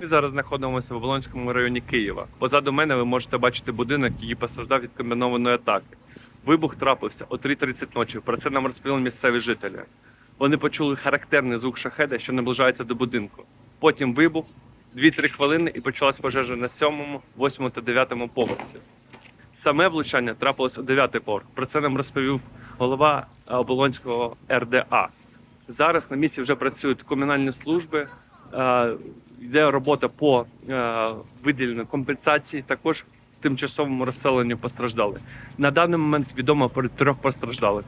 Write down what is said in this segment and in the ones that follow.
Ми зараз знаходимося в Оболонському районі Києва. Позаду мене ви можете бачити будинок, який постраждав від комбінованої атаки. Вибух трапився о 3.30 ночі. Про це нам розповіли місцеві жителі. Вони почули характерний звук шахеда, що наближається до будинку. Потім вибух, 2-3 хвилини і почалась пожежа на 7, 8 та 9 поверсі. Саме влучання трапилось о 9 поверх. Про це нам розповів голова е, Оболонського РДА. Зараз на місці вже працюють комунальні служби. Е, Йде робота по е, виділенню компенсації, також тимчасовому розселенню постраждалих. На даний момент відомо про трьох постраждалих.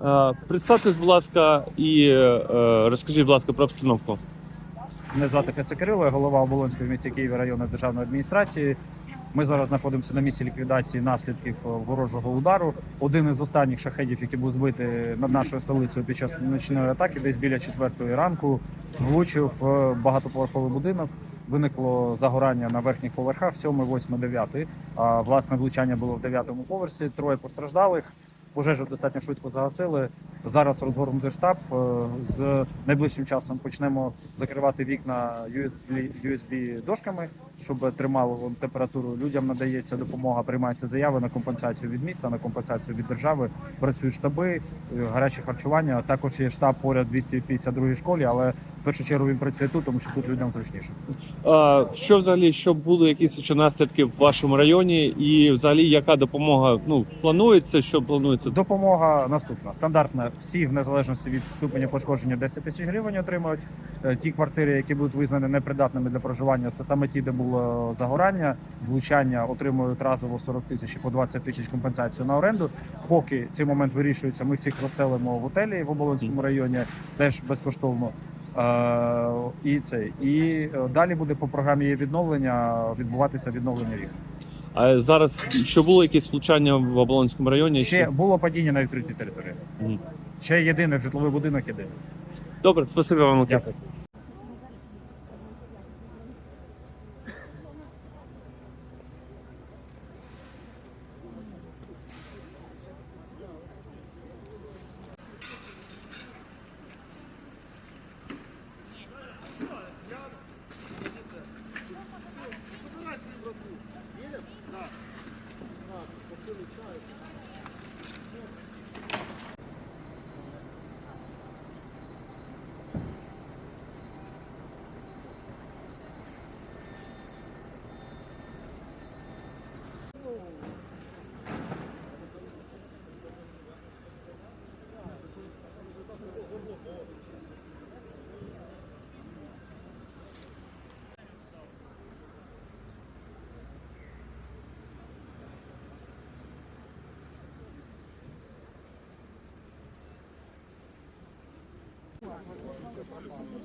Е, Представтесь, будь ласка, і розкажіть, будь ласка, про обстановку. Мене звати Феса Кирило, я голова Оболонської в місті Києві районної державної адміністрації. Ми зараз знаходимося на місці ліквідації наслідків е, ворожого удару. Один із останніх шахедів, який був збитий над нашою столицею під час нічної атаки, десь біля четвертої ранку, влучив в багатоповерховий будинок. Виникло загорання на верхніх поверхах 7, 8, 9. А власне влучання було в 9 поверсі. Троє постраждалих. Пожежу достатньо швидко загасили. Зараз розгорнути штаб. Е, З найближчим часом почнемо закривати вікна USB, дошками, щоб тримало температуру. Людям надається допомога, приймаються заяви на компенсацію від міста, на компенсацію від держави. Працюють штаби, е, гаряче харчування. Також є штаб поряд 252 школі, але першу чергу він працює тут, тому що тут людям зручніше. А, що взагалі, що були якісь ще наслідки в вашому районі, і взагалі яка допомога ну планується, що планується? Допомога наступна. Стандартна. Всі в незалежності від ступеня пошкодження 10 тисяч гривень отримають. Е, Ті квартири, які будуть визнані непридатними для проживання, це саме ті, де було загорання, влучання, отримують разово 40 тисяч і по 20 тисяч компенсацію на оренду. Поки цей момент вирішується, ми всіх розселимо в готелі в Оболонському районі, теж безкоштовно. Е, І це і е, далі буде по програмі відновлення відбуватися відновлення рік. А зараз що було якісь влучання в Оболонському районі? Ще було падіння на відкритій території. Ще єдиний житловий будинок єдиний. Добре, спасибі вам. Дякую. Нашого.